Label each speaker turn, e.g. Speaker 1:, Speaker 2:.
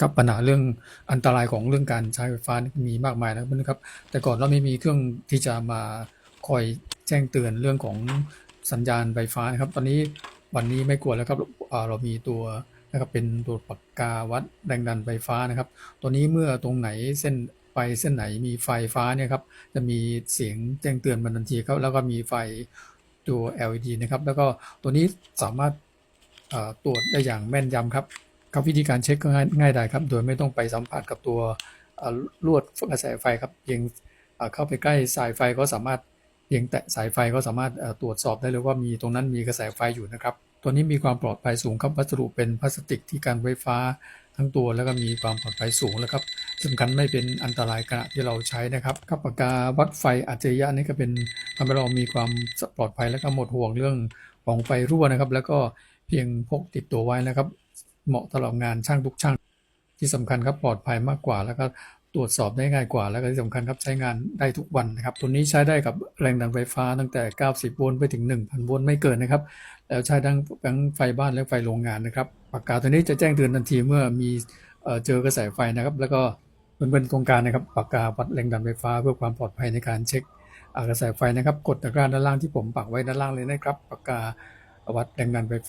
Speaker 1: ครับปัญหาเรื่องอันตรายของเรื่องการใช้ไฟฟ้านี่มีมากมายนะครับ แต่ก่อนเราไม่มีเครื่องที่จะมาคอยแจ้งเตือนเรื่องของสัญญาณไฟฟ้านะครับ ตอนนี้วันนี้ไม่กลัวแล้วครับเรามีตัวนะครับเป็นตัวปากกาวัดแรงดันไฟฟ้านะครับ ตัวนี้เมื่อตรงไหนเส้นไฟเส้นไหนมีไฟฟ้าเนี่ยครับจะมีเสียงแจ้งเตือนมันทันทีครับแล้วก็มีไฟตัว LED นะครับ แล้วก็ตัวนี้สามารถเออตรวจได้อย่างแม่นยำครับ ครับวิธีการเช็คก็ง่ายง่ายได้ครับ โดยไม่ต้องไปสัมผัสกับตัวลวดกระแสไฟครับเพียงเข้าไปใกล้สายไฟก็สามารถเพียงแตะสายไฟก็สามารถตรวจสอบได้เลยว่ามีตรงนั้นมีกระแสไฟอยู่นะครับ ตัวนี้มีความปลอดภัยสูงครับวัสดุเป็นพลาสติกที่กันไฟฟ้าทั้งตัวแล้วก็มีความปลอดภัยสูงแล้วครับสำคัญไม่เป็นอันตรายขณะที่เราใช้นะครับกับปากกาวัดไฟอัจฉริยะนี่ก็เป็นทำให้เรามีความปลอดภัยและก็หมดห่วงเรื่องของไฟรั่วนะครับ แล้วก็เพียงพกติดตัวไว้นะครับ เหมาะตลอดงานช่างทุกช่าง ที่สำคัญครับปลอดภัยมากกว่า แล้วก็ตรวจสอบได้ง่ายกว่า แล้วก็ที่สำคัญครับใช้งานได้ทุกวันนะครับ ตัวนี้ใช้ได้กับแรงดันไฟฟ้าตั้งแต่ 90 โวลต์ไปถึง 1,000 โวลต์ไม่เกินนะครับ แล้วใช้ทั้งทั้งไฟบ้านและไฟโรงงานนะครับปากกาตัวนี้จะแจ้งเตือนทันทีเมื่อมีเเจอกระแสไฟนะครับ แล้วก็เพื่อนๆตรงการนะครับปากกาวัดแรงดันไฟฟ้าเพื่อความปลอดภัยในการเช็คกระแสไฟนะครับ กดตะกร้าด้านล่างที่ผมปักไว้ด้านล่างเลยนะครับปากกาวัดแรงดันไฟฟ้า